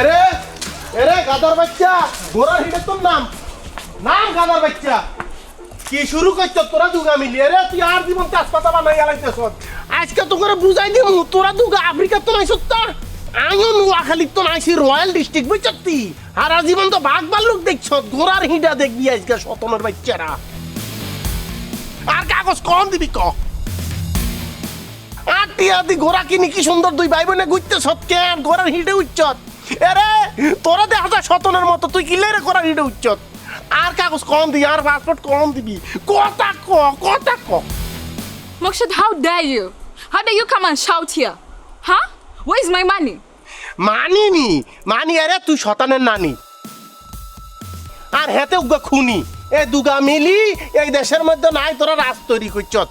এরে এরে গাদার বাচ্চা ঘোড়ার হিটে তোর নাম। নাম গাদার বাচ্চা। কি শুরু করছ তোরা দুগা মিলি? এরে, তুই আর জীবন তেজপাতা বানাই গেলাইতেছ আজকে তো করে বুঝাই দিম তোরা দুগা আফ্রিকা তো নাই তোর আমিও নোয়াখালী তো নাইছি, রয়্যাল ডিস্ট্রিক্ট বুঝছত তুই আর জীবন তো বাঘ ভাল্লুক দেখছ ঘোড়ার হিডা দেখবি আজকে সতনের বাচ্চারা। আর কাগজ কম দিবি ক। আটি আদি ঘোড়া কিনি কি সুন্দর দুই ভাই বোনে ঘুরতে সৎকে, আর ঘোড়ার হিডে উচ্চত। এরে তোরা দেখা যায় সতনের মতো তুই কিলে রে ঘোড়ার হিডে উচ্চত আর কাগজ কম দিবি আর পাসপোর্ট কম দিবি কথা ক কথা ক Mokshit, how dare you? How dare you come and shout here? Huh? Where's my money? মানিনি মানি আরে তুই শতানের নানি আর হেতে উগা খুনি এ দুগা মিলি এই দেশের মধ্যে নাই তোরা রাজ তৈরি করছত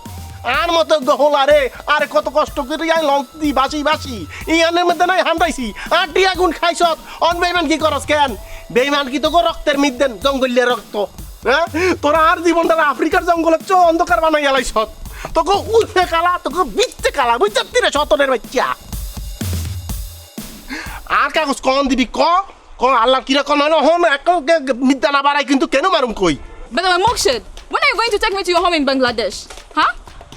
আর মতো গহল আরে আরে কত কষ্ট করে আই দি বাসি বাসি ইয়ানের মধ্যে নাই হান্দাইছি আর টি আগুন খাইছত। অন বেইমান কি করস কেন? বেইমান কি তোকে রক্তের মিদ্দেন জঙ্গলের রক্ত। হ্যাঁ? তোরা আর জীবনটা আফ্রিকার জঙ্গলের চো অন্ধকার বানাই গেলাইছত তোকে উঠে কালা তোকে বিচ্ছে কালা বুঝতে রে শতনের বাচ্চা। আর কাগজ কন দিবি ক? ক আল্লাহ কিরা কন হলো হন এক মিদ্যা না বাড়াই কিন্তু কেন মারুম কই? Mokshit, when are you going to take me to your home in Bangladesh?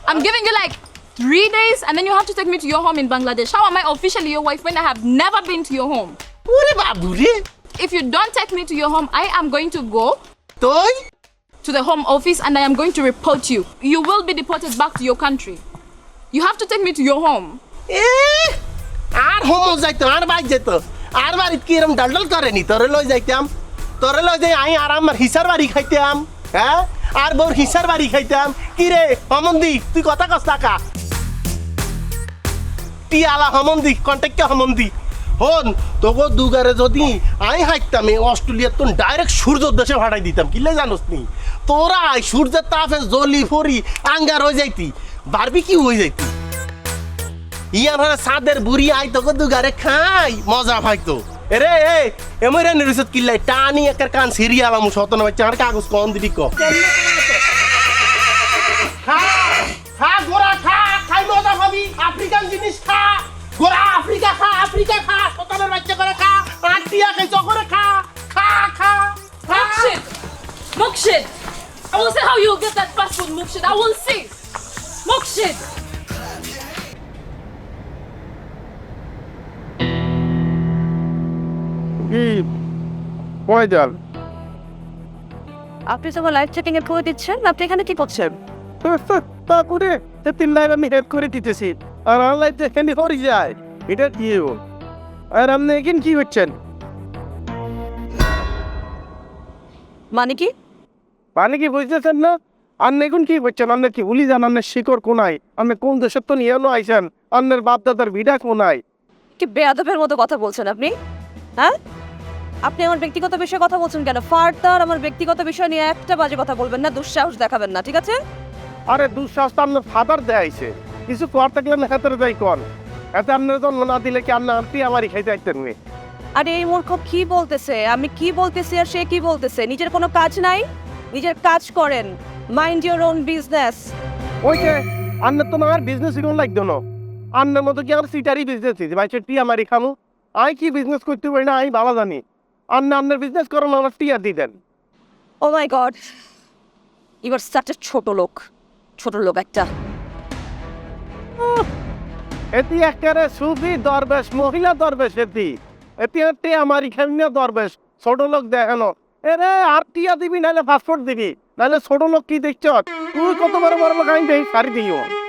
Huh? I'm giving you like three days and then you have to take me to your home in Bangladesh. How am I officially your wife when I have never been to your home? ওরে বাবু রে If you don't take me to your home, I am going to go তুই to the home office and I am going to report you. You will be deported back to your country. You have to take me to your home. A R home যাইতো আর bike যেত আর বাড়িত কি এরম ডালডাল করেনি তোরে লই যাইতাম তোরে লই যাই আই আর আমার হিসার বাড়ি খাইতাম হ্যাঁ আর বউর হিসার বাড়ি খাইতাম। কি রে হমন্দি, তুই কথা কস টাকা টি আলা হমন্দি, কন্টেক্টে হমন্দি। হন তোকে দুগারে যদি আই হাইতাম এই অস্ট্রেলিয়ার তো ডাইরেক্ট সূর্য দেশে ভাড়াই দিতাম। কিলে জানোস নি? তোরা সূর্যের তাপে জলি ফরি আঙ্গার হয়ে যাইতি বারবি কি হয়ে যাইতি। ইয়ার মানে সাদের বুড়ি আই তোকে দুগারে খাই, মজা পাইতো। এরে এ এমরে নিরুসত কিল্লাই টানি একার কান সিরিয়াল আমু সতন বাচ্চা আর কাগজ কম দিবি ক। খা খা গোরা খা খাই মজা পাবি আফ্রিকান জিনিস খা গোরা আফ্রিকা খা আফ্রিকা খা সতনের বাচ্চা করে খা আটিয়া খাই করে খা খা খা Mokshit! Mokshit! I will see how you get that passport, Mokshit. I will see. Mokshit! কি পয়দাল আপনি যখন লাইভ চেকিং এ করে দিচ্ছেন আপনি এখানে কি করছেন তারপরে তিন লাইভ আমি করে দিতেছি। আর অনলাইন হয়ে যায়। এটা আর আপনি এখানে কি হচ্ছেন মানে কি? মানে কি বুঝতেছেন না? আপনি এখন কি করছেন? আপনি কি ভুলি যান? আপনার শিকড় কোনায়? আপনি কোন দেশের তো নিয়ে আইসেন আপনার বাপ দাদার বিডা কোনায়? কি বেয়াদবের মতো কথা বলছেন আপনি? হ্যাঁ? আপনি আমার ব্যক্তিগত বিষয়ে কথা বলছেন কেন? ফার্দার আমার ব্যক্তিগত বিষয় নিয়ে একটা বাজে কথা বলবেন না দুঃসাহস দেখাবেন না ঠিক আছে? আরে দুঃসাহস তো আপনার ফাদার দেয়াইছে কিছু কর থাকলে না হাতের যাই কন। এতে আপনার জন্য না দিলে কি আপনার আন্টি আমারই খাইতে আইতেন নি? আরে এই মূর্খ কি বলতেছে? আমি কি বলতেছি আর সে কি বলতেছে? নিজের কোনো কাজ নাই? নিজের কাজ করেন। মাইন্ড ইওর ওন বিজনেস ওই যে আন্নার তো আর বিজনেস ইগুন লাগতো না। আন্নার মতো কি আমার সিটারই বিজনেস দিয়েছে ভাই টি আমারই খামু। আই কি বিজনেস করতে পারি না? আমি ভালো জানি। আন্না আন্নার বিজনেস করেন আমার টিয়া দিয়ে দেন। ও my god you are such a ছোট লোক। ছোট লোক একটা। এটি একেবারে সুফি দরবেশ, মহিলা দরবেশ এটি। এটি একটি আমার এখানে দরবেশ, ছোট লোক দেখানো। এরে, আর টিয়া দিবি, নাহলে পাসপোর্ট দিবি, নাহলে ছোট লোক কি দেখছ? তুই কত বড় বড় লোক আমি দেখি সারি দিও।